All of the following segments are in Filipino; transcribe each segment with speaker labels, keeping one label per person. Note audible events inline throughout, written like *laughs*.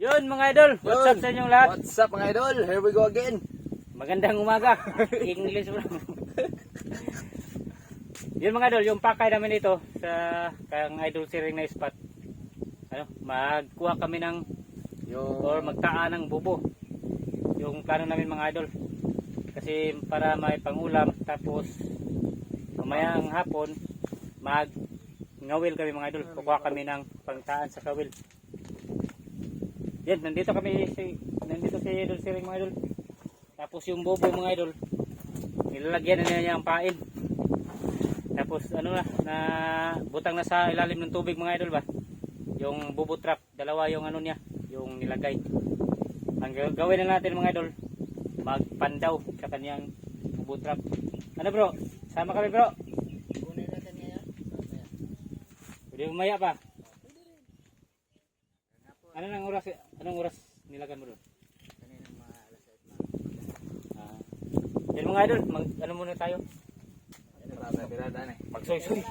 Speaker 1: Yun mga idol, what's up
Speaker 2: Yun.
Speaker 1: sa inyong lahat?
Speaker 2: What's up mga idol? Here we go again.
Speaker 1: Magandang umaga. *laughs* English bro. *laughs* Yun mga idol, yung pakay namin ito sa kang idol siring na spot. Ano, magkuha kami ng
Speaker 2: Yung
Speaker 1: or magtaan ng bubo. Yung plano namin mga idol. Kasi para may pangulam tapos mamayang hapon mag ngawil kami mga idol. Kukuha kami ng pangtaan sa kawil. Yan, nandito kami si nandito si idol siring mga idol. Tapos yung bobo mga idol, nilalagyan na niya ang pain. Tapos ano na, na butang na sa ilalim ng tubig mga idol ba? Yung bubo trap, dalawa yung ano niya, yung nilagay. Ang ga- gawin na natin mga idol, magpandaw sa kanyang bubo trap. Ano bro? Sama kami bro.
Speaker 2: Kunin natin ngayon.
Speaker 1: Pwede umaya pa. Ano nang oras? Anong oras nilagan mo doon?
Speaker 2: Kanina mga alas 8 na.
Speaker 1: Ah. Yan mga idol, mag, ano muna tayo?
Speaker 2: Ano ba ba birada na?
Speaker 1: Magsoy-soy.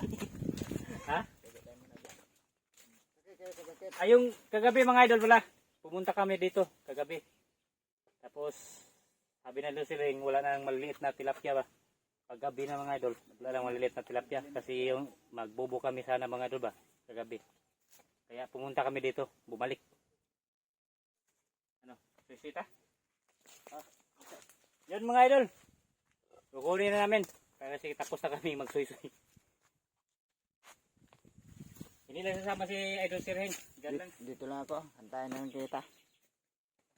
Speaker 1: *laughs* ha?
Speaker 2: Okay, okay, okay.
Speaker 1: Ay, yung kagabi mga idol wala. Pumunta kami dito kagabi. Tapos, sabi na doon sila yung wala nang maliliit na tilapia ba. Paggabi na mga idol, wala nang maliliit na tilapia. Kasi yung magbubo kami sana mga idol ba, kagabi. Kaya pumunta kami dito, bumalik. Sisita? Ah. Yan mga idol. Kukunin na namin. Kasi tapos na kami magsuy-suy. Hindi lang sasama si Idol Sirhen. Diyan lang.
Speaker 2: Dito lang ako. Antayin lang kita.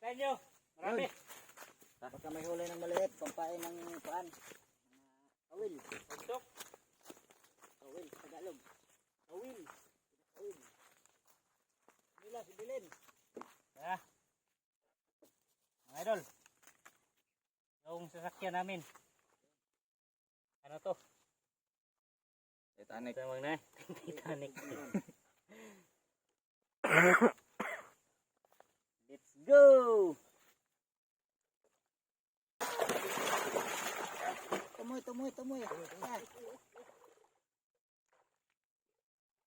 Speaker 1: Tayo nyo. Marami.
Speaker 2: Baka may huli ng maliit. Pampain ng paan. Kawil.
Speaker 1: Usok.
Speaker 2: Kawil. Tagalog.
Speaker 1: Awil.
Speaker 2: Kawil. Nila si Bilin.
Speaker 1: Ah. Mga idol. Yung sasakyan namin. Ano to?
Speaker 2: Titanic.
Speaker 1: Tawag na. *laughs* Titanic. Let's go!
Speaker 2: Tumoy, tumoy, tumoy. Ah.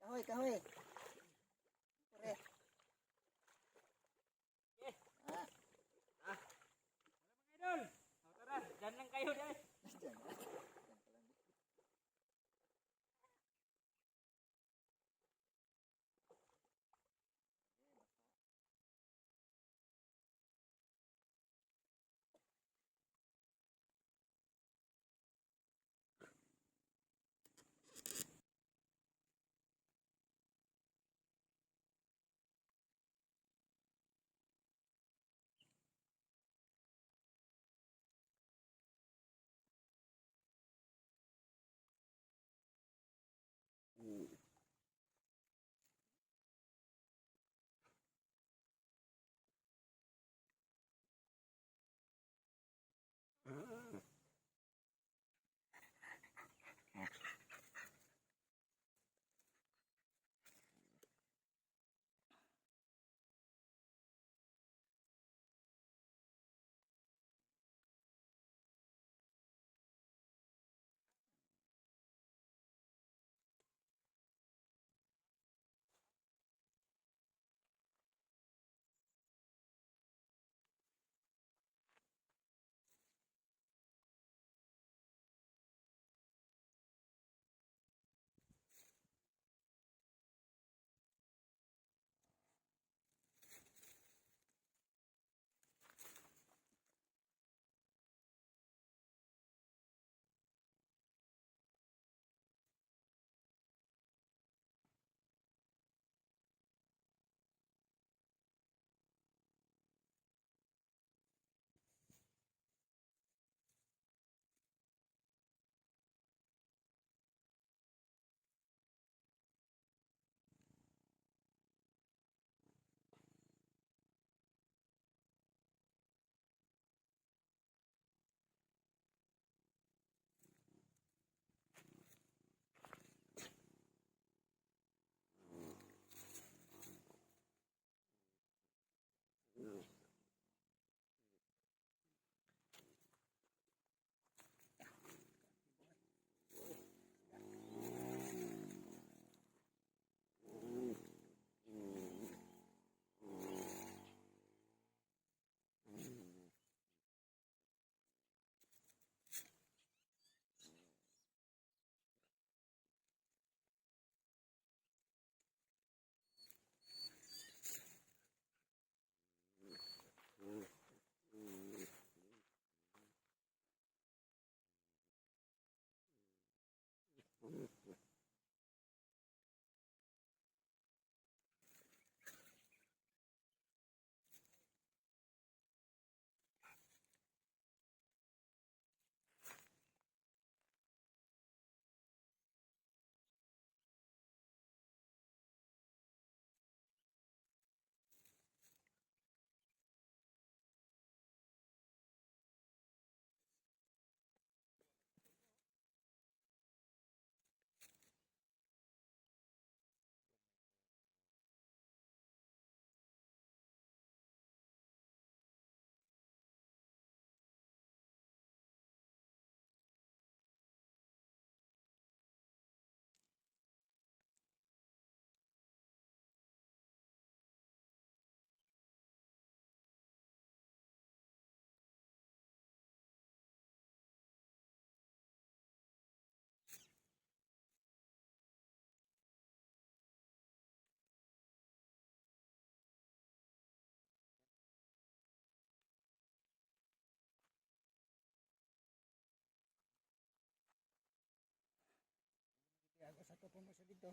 Speaker 2: Kahoy, kahoy. Pare. Ah.
Speaker 1: Idol! O, Tara, dyan lang kayo dyan.
Speaker 2: Siya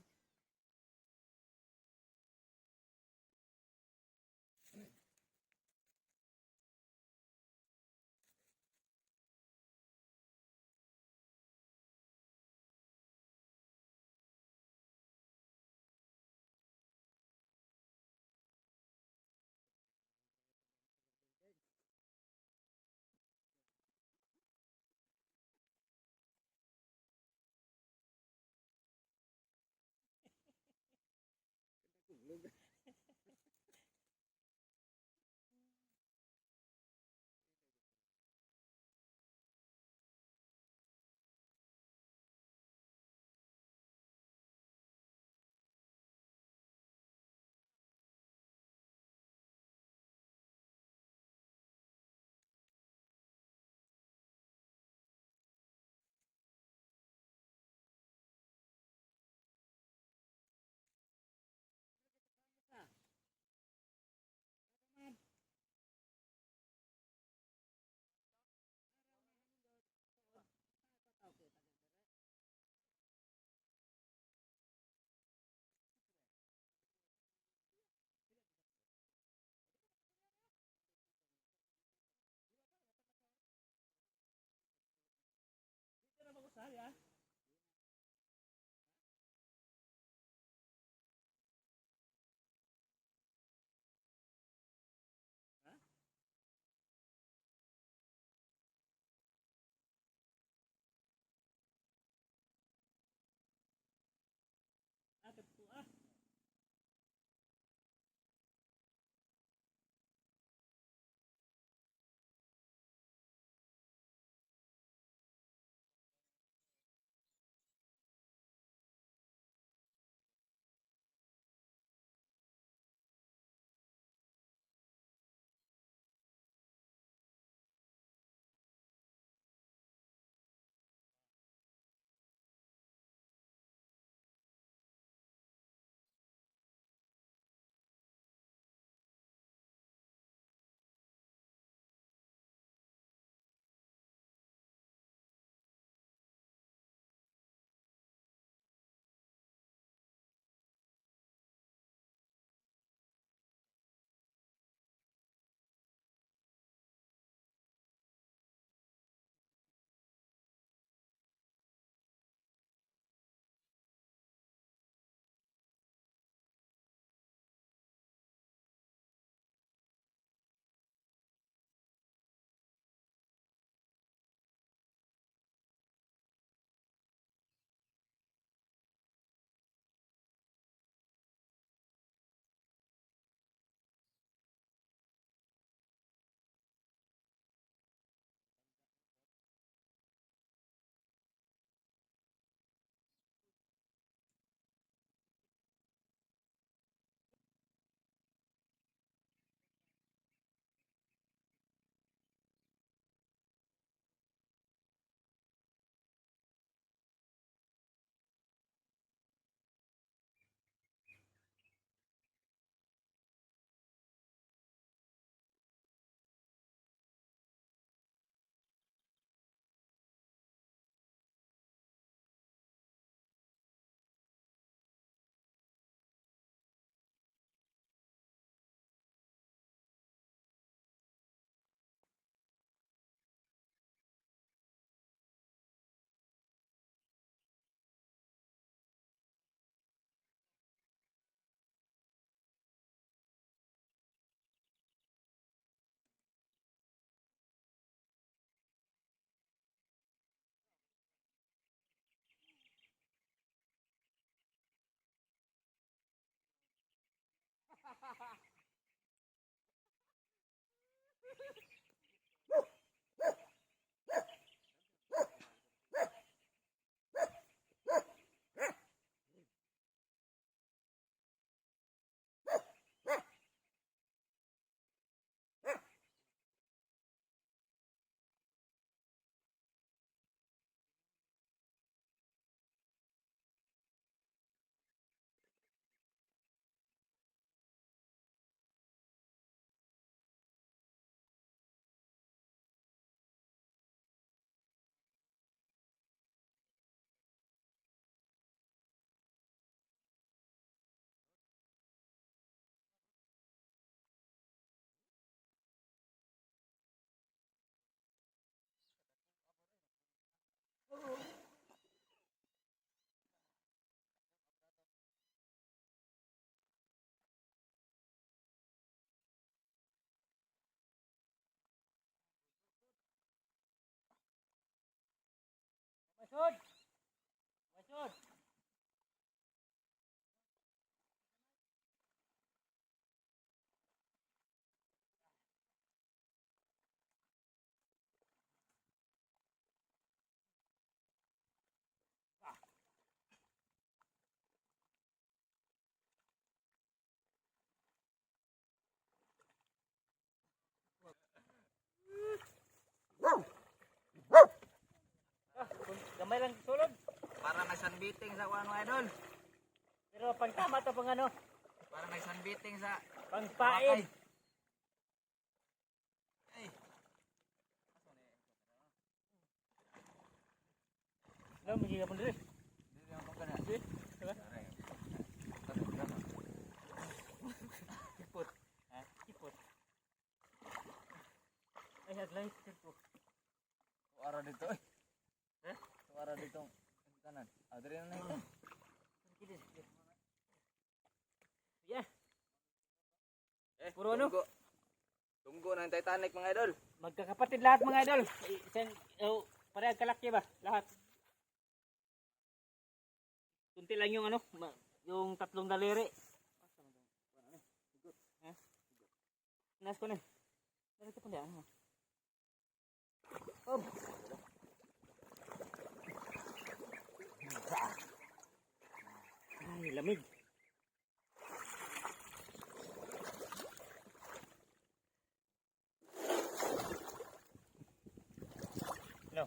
Speaker 2: dito.
Speaker 1: Good. Gamay lang sulod.
Speaker 2: Para may sunbeating sa ano idol.
Speaker 1: Pero pang tama to pang ano,
Speaker 2: Para may sunbeating sa
Speaker 1: pang pain.
Speaker 2: Ay.
Speaker 1: No, magi ka pun diri.
Speaker 2: Hindi naman pang kana.
Speaker 1: Diba?
Speaker 2: Ipot.
Speaker 1: Ha? Kipot. Ay, hadlay ko.
Speaker 2: Suara dito. eh.
Speaker 1: Eh?
Speaker 2: Suara dito. Kanan. Diri na ito.
Speaker 1: Yeah.
Speaker 2: Eh,
Speaker 1: Puro ano?
Speaker 2: Tunggo. Tunggo ng Titanic mga idol.
Speaker 1: Magkakapatid lahat mga idol. Isang, oh, parehas kalaki ba? Lahat. Kunti lang yung ano, yung tatlong daliri. Ha? Nas ko na. Dari ko pa ano. Oh. Ay, lamig. No.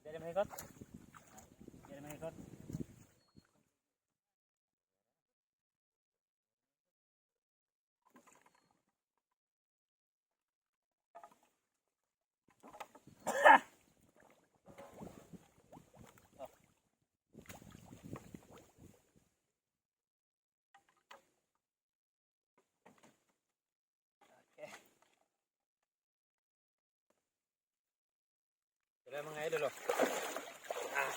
Speaker 1: Dari mahikot? Dari mahikot? Wala mga idol oh. Ah.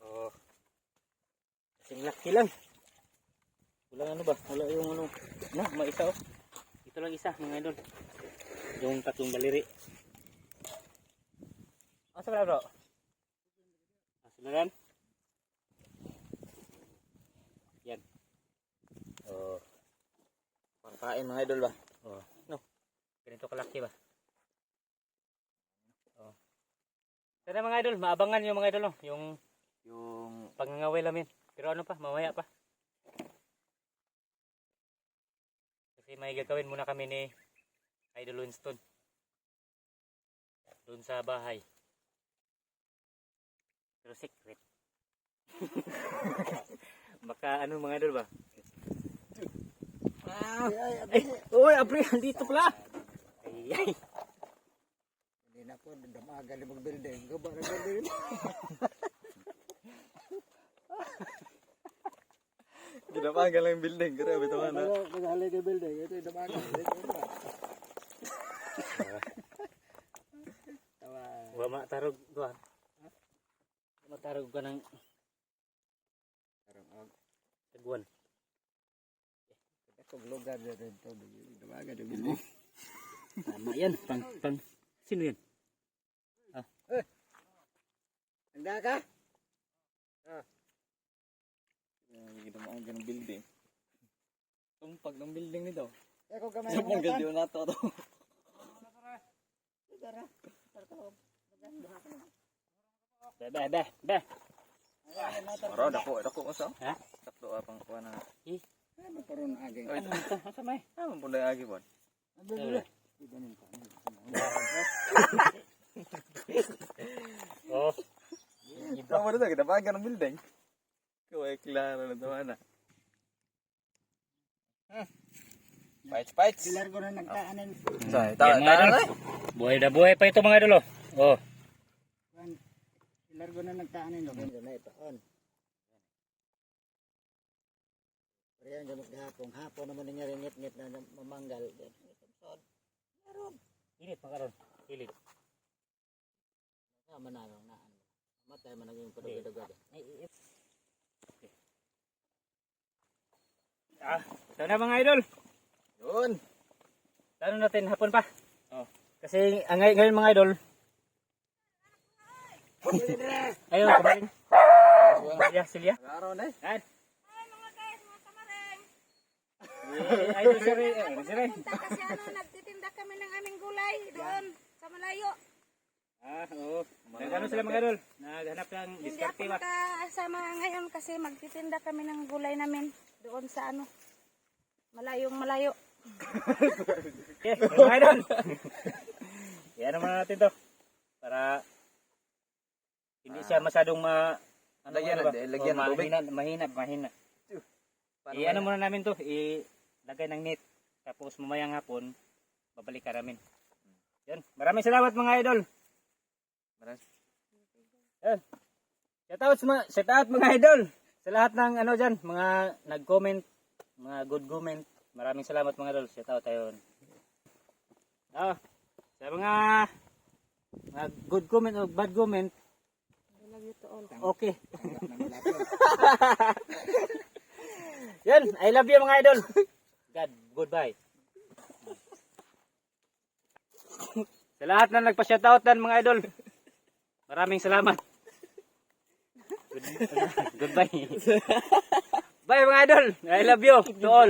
Speaker 1: Oh. Kasing laki lang. Wala ano ba? Wala yung ano. Na, may isa oh. Ito lang isa mga idol. Yung tatlong daliri. Asa ba bro? Asa na yan? Yan. Oh.
Speaker 2: Pangkain mga idol ba?
Speaker 1: Oh. No. Ganito kalaki ba? Oh. Sana mga idol, maabangan yung mga idol no? yung
Speaker 2: Yung
Speaker 1: pangangaway namin. Pero ano pa, mamaya pa. Kasi may gagawin muna kami ni Idol Winston. Doon sa bahay. Pero secret. Baka ano mga idol ba?
Speaker 2: Ah,
Speaker 1: Ay, uy, Abre, dito pala. Ay, ay.
Speaker 2: Hindi na po, damaga ni mag-building. Gaba na building. *laughs*
Speaker 3: Ginapagal lang yung building. Grabe ito na.
Speaker 2: Naghalay ka building. Ito yung damaga.
Speaker 1: Wa matarog doon. Matarog ka ng
Speaker 2: Karang og.
Speaker 1: taguan.
Speaker 2: Lugar na rin ito. Damaga ni building.
Speaker 1: Tama yan. Pang, pang, sino yan?
Speaker 2: Handa ka?
Speaker 3: Ginapagal ng building. Tumpag ng building nito.
Speaker 2: Ako kamay
Speaker 3: Sa
Speaker 2: mo
Speaker 3: paggal di na to.
Speaker 1: Be, be, be, be.
Speaker 3: Maro, dako, dako ko sa.
Speaker 1: Ha?
Speaker 3: Sakto apang kuha na.
Speaker 2: Ano pa ron?
Speaker 3: Ay,
Speaker 1: Ano ito? Asa may?
Speaker 3: Ano po na agi po?
Speaker 1: Oh.
Speaker 3: Tama na ito, ginapagal ng building. Ikaw ay klaro na ito na. Fights, fights.
Speaker 2: Pilar ko na nagtaanin.
Speaker 3: Say,
Speaker 1: Yan, mga idol. Buhay na buhay pa ito mga idol. oh.
Speaker 2: Pilar ko na nagtaanin. Okay, na ito. On. Pero yan, gamot hapon. Hapon naman niya rin ngit-ngit na mamanggal. Meron.
Speaker 1: Init mga karon. Pilit.
Speaker 2: Sama na lang na. ano. Matay man naging padugad-dugad.
Speaker 1: Ah, ito na mga idol.
Speaker 3: Yun.
Speaker 1: Plano natin hapon pa.
Speaker 3: Oh.
Speaker 1: Kasi ang ngay- ngayon mga idol, *laughs* Ayun, kamaring. Silya, Silya.
Speaker 3: Araw na eh.
Speaker 1: Yan. Eh, Idol si Ray.
Speaker 4: Punta kasi ano, nagtitinda kami ng aming gulay doon sa malayo.
Speaker 1: Ah, oo. Nag-ano sila mga idol? Naghanap ng
Speaker 4: Hindi
Speaker 1: diskarte
Speaker 4: ako
Speaker 1: ba?
Speaker 4: makasama ngayon kasi magtitinda kami ng gulay namin doon sa ano, malayong malayo. *laughs*
Speaker 1: Okay, mga idol. Yan naman natin to. Para hindi siya masyadong ma... Ano
Speaker 3: Lagyan
Speaker 1: ano ba?
Speaker 3: na- lagyan ng tubig.
Speaker 1: mahina, mahina, mahina.
Speaker 3: Paano
Speaker 1: I-ano muna namin to, ilagay ng net. Tapos mamayang hapon, babalik ka namin. Yan. Maraming salamat mga idol.
Speaker 3: Maraming-
Speaker 1: Yan. Shout out, shout out mga idol. Sa lahat ng ano dyan, mga nag-comment, mga good comment. Maraming salamat mga idol. Shout out tayo. Ah, sa mga mga good comment o bad comment, okay. *laughs* Yan, I love you mga idol. God, goodbye. Sa lahat na nagpa-shoutoutan mga idol. Maraming salamat. Good- goodbye. Bye mga idol. I love you to all.